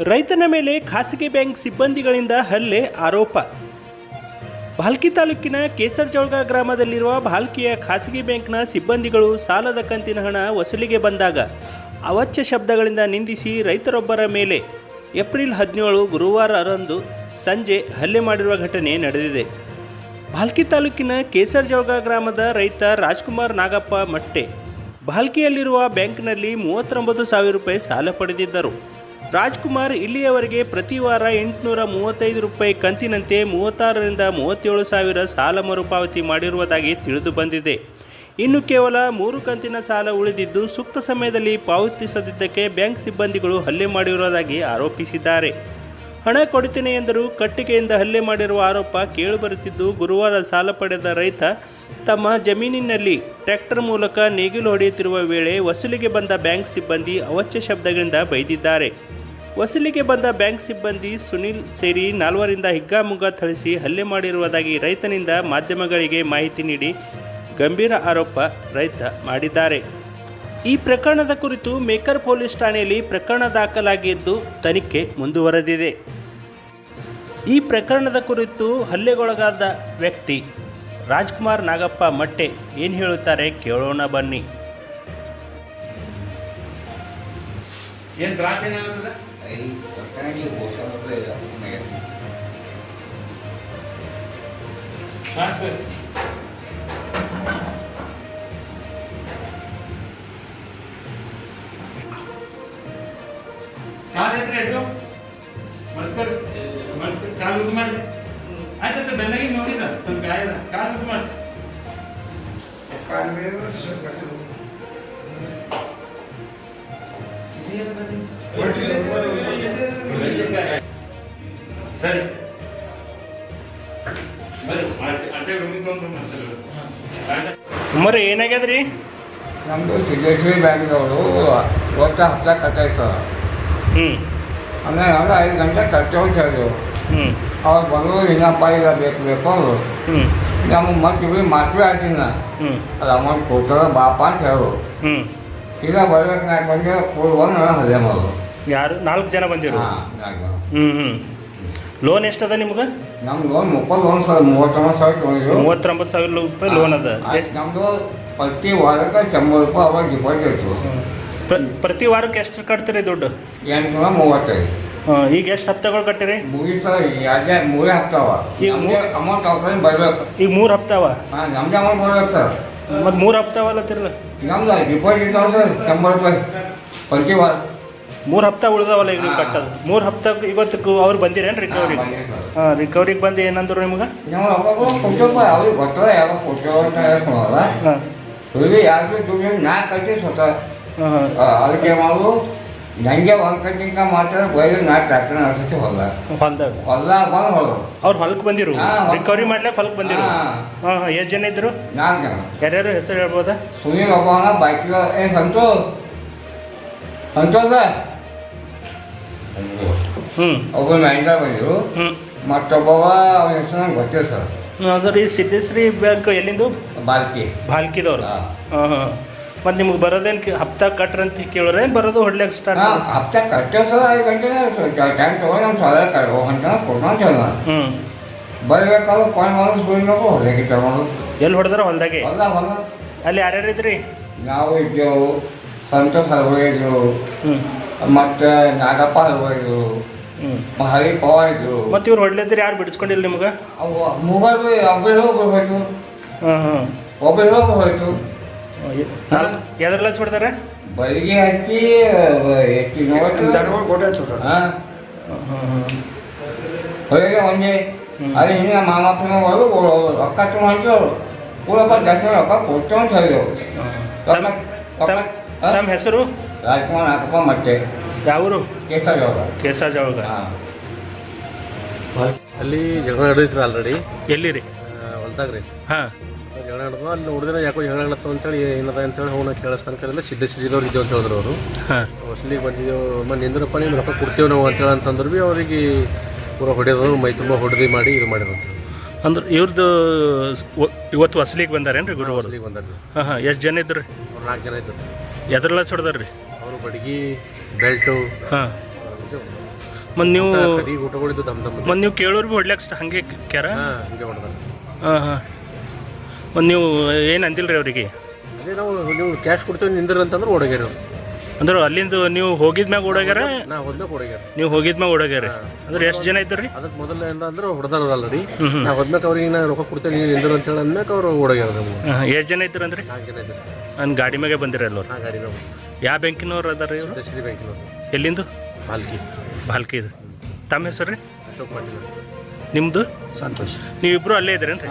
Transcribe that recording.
ರೈತನ ಮೇಲೆ ಖಾಸಗಿ ಬ್ಯಾಂಕ್ ಸಿಬ್ಬಂದಿಗಳಿಂದ ಹಲ್ಲೆ ಆರೋಪ. ಭಾಲ್ಕಿ ತಾಲೂಕಿನ ಕೇಸರ್ಜೋಳ್ಗ ಗ್ರಾಮದಲ್ಲಿರುವ ಭಾಲ್ಕಿಯ ಖಾಸಗಿ ಬ್ಯಾಂಕ್ನ ಸಿಬ್ಬಂದಿಗಳು ಸಾಲದ ಕಂತಿನ ಹಣ ವಸೂಲಿಗೆ ಬಂದಾಗ ಅವಚ್ಚ ಶಬ್ದಗಳಿಂದ ನಿಂದಿಸಿ ರೈತರೊಬ್ಬರ ಮೇಲೆ ಏಪ್ರಿಲ್ ಹದಿನೇಳು ಗುರುವಾರರಂದು ಸಂಜೆ ಹಲ್ಲೆ ಮಾಡಿರುವ ಘಟನೆ ನಡೆದಿದೆ. ಭಾಲ್ಕಿ ತಾಲೂಕಿನ ಕೇಸರ್ಜೋಳ್ಗ ಗ್ರಾಮದ ರೈತ ರಾಜ್ಕುಮಾರ್ ನಾಗಪ್ಪ ಮಟ್ಟೆ ಭಾಲ್ಕಿಯಲ್ಲಿರುವ ಬ್ಯಾಂಕ್ನಲ್ಲಿ ಮೂವತ್ತೊಂಬತ್ತು ಸಾವಿರ ರೂಪಾಯಿ ಸಾಲ ಪಡೆದಿದ್ದರು. ರಾಜ್ಕುಮಾರ್ ಇಲ್ಲಿಯವರೆಗೆ ಪ್ರತಿ ವಾರ ಎಂಟುನೂರ ಮೂವತ್ತೈದು ರೂಪಾಯಿ ಕಂತಿನಂತೆ ಮೂವತ್ತಾರರಿಂದ ಮೂವತ್ತೇಳು ಸಾವಿರ ಸಾಲ ಮರುಪಾವತಿ ಮಾಡಿರುವುದಾಗಿ ತಿಳಿದು ಬಂದಿದೆ. ಇನ್ನು ಕೇವಲ ಮೂರು ಕಂತಿನ ಸಾಲ ಉಳಿದಿದ್ದು ಸೂಕ್ತ ಸಮಯದಲ್ಲಿ ಪಾವತಿಸದಿದ್ದಕ್ಕೆ ಬ್ಯಾಂಕ್ ಸಿಬ್ಬಂದಿಗಳು ಹಲ್ಲೆ ಮಾಡಿರುವುದಾಗಿ ಆರೋಪಿಸಿದ್ದಾರೆ. ಹಣ ಕೊಡ್ತೀನಿ ಎಂದರೂ ಕಟ್ಟಿಗೆಯಿಂದ ಹಲ್ಲೆ ಮಾಡಿರುವ ಆರೋಪ ಕೇಳಿಬರುತ್ತಿದ್ದು ಗುರುವಾರ ಸಾಲ ಪಡೆದ ರೈತ ತಮ್ಮ ಜಮೀನಿನಲ್ಲಿ ಟ್ರ್ಯಾಕ್ಟರ್ ಮೂಲಕ ನೇಗಿಲು ಹೊಡೆಯುತ್ತಿರುವ ವೇಳೆ ವಸೂಲಿಗೆ ಬಂದ ಬ್ಯಾಂಕ್ ಸಿಬ್ಬಂದಿ ಅವಚ್ಯ ಶಬ್ದಗಳಿಂದ ಬೈದಿದ್ದಾರೆ. ವಸೂಲಿಗೆ ಬಂದ ಬ್ಯಾಂಕ್ ಸಿಬ್ಬಂದಿ ಸುನಿಲ್ ಸೇರಿ ನಾಲ್ವರಿಂದ ಹಿಗ್ಗಾಮುಗ್ಗಾ ಥಳಿಸಿ ಹಲ್ಲೆ ಮಾಡಿರುವುದಾಗಿ ರೈತನಿಂದ ಮಾಧ್ಯಮಗಳಿಗೆ ಮಾಹಿತಿ ನೀಡಿ ಗಂಭೀರ ಆರೋಪ ರೈತ ಮಾಡಿದ್ದಾರೆ. ಈ ಪ್ರಕರಣದ ಕುರಿತು ಮೇಕರ್ ಪೊಲೀಸ್ ಠಾಣೆಯಲ್ಲಿ ಪ್ರಕರಣ ದಾಖಲಾಗಿದ್ದು ತನಿಖೆ ಮುಂದುವರೆದಿದೆ. ಈ ಪ್ರಕರಣದ ಕುರಿತು ಹಲ್ಲೆಗೊಳಗಾದ ವ್ಯಕ್ತಿ ರಾಜ್ಕುಮಾರ್ ನಾಗಪ್ಪ ಮಟ್ಟೆ ಏನು ಹೇಳುತ್ತಾರೆ ಕೇಳೋಣ ಬನ್ನಿ. ಏನು ತ್ರಾಸ ಏನಾಗುತ್ತದೆ ಕಾಲು ಉದ್ದು ಮಾಡಿ ಆಯ್ತಂತ ಬೆನ್ನಾಗಿ ನೋಡಿದ ಸ್ವಲ್ಪ ಗಾಯದ ಕಾಲು ಉದ್ದು ಮಾಡಿ ಸರಿ. ಮರಿ ಏನಾಗ್ಯದ್ರಿ? ನಮ್ಮದು ಸಿದ್ದೇಶ್ವರಿ ಬ್ಯಾಂಕ್ದವರು ಒಟ್ಟು ಹತ್ತ ಕಟ್ಟಾಯ್ತು. ಹ್ಮ್. ಹ್ಞೂ ಅಂದರೆ ನಾವು ಐದು ಗಂಟೆ ಕಟ್ಟೆ ಅಂತ ಹೇಳಿದೆವು ಅವ್ರು ಬಂದರು ಇನ್ನಪ್ಪ ಈಗ ಬೇಕು ಬೇಕು ಅಂದರು. ನಮಗೆ ಮತ್ತೆ ಇವ್ರಿಗೆ ಮದುವೆ ಆಯ್ತಿನ ಹ್ಞೂ ಅದು ಅಮೌಂಟ್ ಕೊಡ್ತಾರ ಬಾಪ ಅಂತ ಹೇಳು ಸೀದಾ ಬರ್ಬೇಕು ನಾಲ್ಕು ಬಂದು ಕೊಡುವಂಗೆ ಹಲ್ಲೆ ಮಾಡೋದು. ಯಾರು? ನಾಲ್ಕು ಜನ ಬಂದಿರು ಹ್ಮ್ ಹ್ಞೂ ಹ್ಞೂ ಲೋನ್ ಎಷ್ಟದ ನಿಮ್ಗೆ? ನಮ್ಮ ಲೋನ್ ಮುಪ್ಪತ್ತು ಒಂದು ಸಾವಿರ ಮೂವತ್ತೊಂಬತ್ತು ಸಾವಿರ ತೊಗೊಂಡಿದ್ರು ಮೂವತ್ತೊಂಬತ್ತು ಸಾವಿರ ರೂಪಾಯಿ ಲೋನ್ ಅದ. ನಮ್ಮದು ಪ್ರತಿ ವಾರಕ್ಕೆ ಶಂಬರ್ ರೂಪಾಯಿ ಅವಾಗ ಡಿಪಾಸಿಟ್ ಪ್ರತಿ ವಾರಕ್ಕೆ ಎಷ್ಟು ಕಟ್ತೀರಿ ದುಡ್ಡು? ಎಂಟುನೂರ ಮೂವತ್ತೈದು. ಈಗ ಎಷ್ಟು ಹಪ್ತೆಗಳು ಕಟ್ಟಿರಿ? ಮುಗಿಸ ಎರಡೇ ಮೂರೇ ಹಪ್ತಾವ. ಈಗ ನಮ್ದೇ ಅಮೌಂಟ್ ಅವ್ರ ಬರ್ಬೇಕು. ಈಗ ಮೂರು ಹಪ್ತಾವ? ಹಾಂ ನಮ್ದೇ ಅಮೌಂಟ್ ಬರ್ಬೇಕು ಸರ್. ಮತ್ತು ಮೂರು ಹಪ್ತಾವಲ್ಲ ತಿರ್ಲ ನಮ್ದು ಡಿಪಾಸಿಟ್ ಸರ್ ಶಂಬರ್ ರೂಪಾಯಿ ಪ್ರತಿ ವಾರ. ಮೂರು ಹಪ್ತಾ ಉಳ್ದಾವಲ್ಲ ಈಗ ನೀವು. ಕಟ್ಟೋದು? ಮೂರು ಹಪ್ತಾಗ ಇವತ್ತು ಅವ್ರು ಬಂದಿರೇನು ರಿಕವರಿ. ಹಾಂ ರಿಕವರಿಗೆ ಬಂದು ಏನಂದ್ರು ನಿಮ್ಗೆ? ನಾವು ಅವಾಗ ಕೊಟ್ಟಪ್ಪ ಅವ್ರಿಗೆ ಗೊತ್ತದ ಯಾವಾಗ ಕೊಟ್ಟೇವ ಅಂತ ಹೇಳ್ಕೊಳಲ್ಲ ಹಾಂ. ಇಲ್ಲಿ ಯಾರಿಗೂ ದುಡ್ಡು ನಾ ಕಟ್ಟಿ ಸ್ವತಃ. ಅದಕ್ಕೆ ನಾವು ನನಗೆ ಒಂದು ಕಟ್ಟಿಂಗ ಮಾತ್ರ ಬೈದು ನಾ ಟ್ರ್ಯಾಕ್ಟರ್ ನಡೆಸಕ್ಕೆ ಹೊಲ ಹೊಲ್ದಾಗ? ಹೊಲ್ದ ಬಂದು ಹೊಲ ಅವ್ರು ಹೊಲಕ್ಕೆ ಬಂದಿರು? ರಿಕವರಿ ಮಾಡ್ಲಿಕ್ಕೆ ಹೊಲಕ್ಕೆ ಬಂದಿರು? ಹಾ. ಎಷ್ಟು ಜನ ಇದ್ರು? ನಾಲ್ಕು ಜನ. ಯಾರ್ಯಾರು ಹೆಸರು ಹೇಳ್ಬೋದಾ? ಸುನೀಲ್ ಒಬ್ಬವನ ಬೈಕ್ ಏ ಸಂತೋಷ್ ಸಂತೋಷ ಹ್ಞೂ ಒಬ್ಬ ಮಹಿಂದ್ರ ಬಂದಿರು. ಹ್ಞೂ ಮತ್ತೊಬ್ಬವ ಅವ್ರ ಹೆಸರು ನಂಗೆ ಗೊತ್ತಿಲ್ಲ ಸರ್. ಅದು ರೀ ಸಿದ್ದೇಶ್ರೀ ಬ್ಯಾಂಕ್ ಎಲ್ಲಿಂದು? ಬಾಲ್ಕಿ. ಬಾಲ್ಕಿದವ್ರು. ಹಾಂ ಹಾಂ. ಮತ್ತು ನಿಮ್ಗೆ ಬರೋದೇನು ಹಪ್ತಾ ಕಟ್ರಂತ ಕೇಳೋರೇ ಬರೋದು ಹೊಡ್ಲಿಕ್ಕೆ ಸ್ಟಾರ್ಟ್ ಹಪ್ತ ಕಟ್ಟೆ ಸರ್ ಐದು ಗಂಟೆ ಟೈಮ್ ತೊಗೊಂಡು ನಮ್ಮ ಸಾಲ ಕಳ್ಕೊ ಕೊಡ್ಕೊಂತ ಹ್ಞೂ ಬರಬೇಕಾದ್ರೆ ಪಾಯಿಂಟ್ ಮಾಡೋದು ಬೀಳ್ಬೇಕು ಹೊರಗೆ ತಗೊಂಡು ಎಲ್ಲಿ ಹೊಡೆದ್ರೆ ಹೊಲ್ದಾಗೆ? ಹೊಲ ಹೊಲ ಅಲ್ಲಿ ಯಾರ್ಯಾರು ಇದ್ರಿ? ನಾವು ಇದ್ದೆವು ಸಂತೋಷ್ ಹಲ್ವ ಇದ್ರು ಹ್ಞೂ ಮತ್ತು ನಾಗಪ್ಪ ಹಲ್ವ ಇದ್ರು ಹ್ಞೂ ಹರಿ ಪವಾರ್ ಇದ್ರು ಮತ್ತು ಇವ್ರು ಹೊಡ್ಲಿದ್ರೆ ಯಾರು ಬಿಡಿಸ್ಕೊಂಡಿಲ್ಲ ನಿಮ್ಗೆ? ಅವು ಮೂವರು ಒಬ್ಬರು ಹೋಗ್ಬೇಕು ಹಾಂ ಹಾಂ ಒಬ್ಬರು ಹೋಗ್ಬೇಕು ಎದ್ರಲ್ಲ ಹೊಡ್ದಾರೆ ಬಲಿಗೆ ಹಚ್ಚಿ ಎತ್ತಿ ದನಗಳು ಕೊಟ್ಟೆ ಹಾಂ. ಹೊರಗೆ ಒಂದೇ ಅಲ್ಲಿ ಹಿಂದಿನ ಮಾಮಪ್ಪನ ಒಳಗೆ ರೊಕ್ಕ ತೊಗೊಂಡು ಪೂರಪ್ಪ ದರ್ಶನ ರೊಕ್ಕ ಕೊಟ್ಟು ಅಂತ ಹೇಳಿದೆವು ಹಾಂ? ಹೆಸರು? ರಾಜ್ಕುಮಾರ್ ನಾಕಪ್ಪ ಮತ್ತೆ ಯಾವರು ಕೇಸರ ಕೇಸಾಜ್ ಒಳಗ ಹಾಂ. ಅಲ್ಲಿ ಜಗಳ ನಡೆದಿತ್ತು ಆಲ್ರೆಡಿ ಎಲ್ಲಿರಿ? ಹೊಲ್ದಾಗ ರೀ ಹಾಂ. ಜಗಳ ನಡೆದು ಅಲ್ಲಿ ನೋಡಿದ್ರೆ ಯಾಕೋ ಜಗಳ ನಡೆತು ಅಂತೇಳಿ ಏನದ ಅಂತೇಳಿ ಅವನ ಕೇಳಿಸ್ತಾನ ಕರೆಲ್ಲ ಸಿದ್ಧ ಸಿದ್ದಿದವ್ರು ಇದ್ದೇವೆ ಅಂತ ಹೇಳಿದ್ರು ಅವರು. ಹೊಸಲಿಗೆ ಬಂದಿದ್ದೇವೆ ಮ ನಿಂದ್ರಪ್ಪ ನೀನು ರೊಕ್ಕ ಕೊಡ್ತೇವೆ ನಾವು ಅಂತೇಳಿ ಅಂತಂದ್ರು ಭೀ ಅವರಿಗೆ ಪೂರ ಹೊಡೆದ್ರು ಮೈ ತುಂಬ ಹೊಡೆದಿ ಮಾಡಿ ಇದು ಮಾಡಿದ್ರು ಅಂದ್ರೆ ಇವ್ರದ್ದು ಇವತ್ತು ವಸಲಿಗೆ ಬಂದಾರೇನ್ರಿ ಗುರು ಹೊಸಲಿಗೆ ಬಂದಾರ್ರಿ. ಹಾಂ ಹಾಂ ಎಷ್ಟು ಜನ ಇದ್ರಿ? ಅವ್ರು ನಾಲ್ಕು ಜನ ಇದ್ದರು. ಎದ್ರಲ್ಲ ಹೊಡ್ದಾರ್ರಿ ಅವರು ಬಡಗಿ ಬೆಲ್ಟು ಹಾಂ. ಮತ್ತು ನೀವು ಊಟಗಳಿದ್ದು ದಮ್ ದಮ್. ಮತ್ತು ನೀವು ಕೇಳೋರು ಭೀ ಹೊಡ್ಲಿಕ್ಕೆ ಹಂಗೆ ಕ್ಯಾರ? ಹಾಂ ಹಿಂಗೆ ಹೊಡೆದಾರ ಹಾಂ ಹಾಂ. ಮತ್ತು ನೀವು ಏನು ಅಂದಿಲ್ಲ ರೀ ಅವರಿಗೆ? ಅದೇ ನಾವು ನೀವು ಕ್ಯಾಶ್ ಕೊಡ್ತೀವಿ ನಿಂದ್ರೆ ಅಂತಂದ್ರೆ ಓಡೋಗ್ಯಾರ ಅವ್ರು. ಅಂದ್ರೆ ಅಲ್ಲಿಂದ ನೀವು ಹೋಗಿದ್ಮ್ಯಾಗ ಓಡೋಗ್ಯಾರ? ನಾ ಹೋದ್ಮೇಲೆ ಓಡೋಗ್ಯಾರ. ನೀವು ಹೋಗಿದ್ಮ್ಯಾಗ ಓಡೋಗ್ಯಾರ? ಅಂದ್ರೆ ಎಷ್ಟು ಜನ ಇದ್ದರು? ರೀ ಅದಕ್ಕೆ ಮೊದಲಿಂದ ಅಂದ್ರೆ ಹೊಡೆದಾರ ಆಲ್ರೆಡಿ ನಾ ಹೋದ್ಮೇಲೆ ಅವ್ರಿಗೆ ನಾ ರೊಕ್ಕ ಕೊಡ್ತೇನೆ ನೀವು ನಿಂದ್ರ ಅಂತ ಹೇಳಿ ಅಂದ್ಮೇಲೆ ಅವ್ರು ಓಡೋಗ್ಯಾರ ನಮ್ಗೆ. ಎಷ್ಟು ಜನ ಇದ್ದರು ಅಂದ್ರೆ? ನಾಲ್ಕು ಜನ ಇದ್ದಾರೆ ನನ್ನ ಗಾಡಿ ಮ್ಯಾಗೆ ಬಂದಿರ ಎಲ್ಲರು? ನಾ ಗಾಡಿ ನಾವು ಯಾವ ಬ್ಯಾಂಕಿನವ್ರು ಅದಾರ ರೀ ಇವರು? ದಶರಿ ಬ್ಯಾಂಕಿನವರು. ಎಲ್ಲಿಂದು? ಬಾಲ್ಕಿ. ಭಾಲ್ಕಿ ಇದು. ತಮ್ಮ ಹೆಸರು ರೀ? ಅಶೋಕ್ ಪಾಟೀಲ್ ನಿಮ್ಮದು ಸಂತೋಷ. ನೀವಿಬ್ಬರು ಅಲ್ಲೇ ಇದ್ದೀರೇನು ರೀ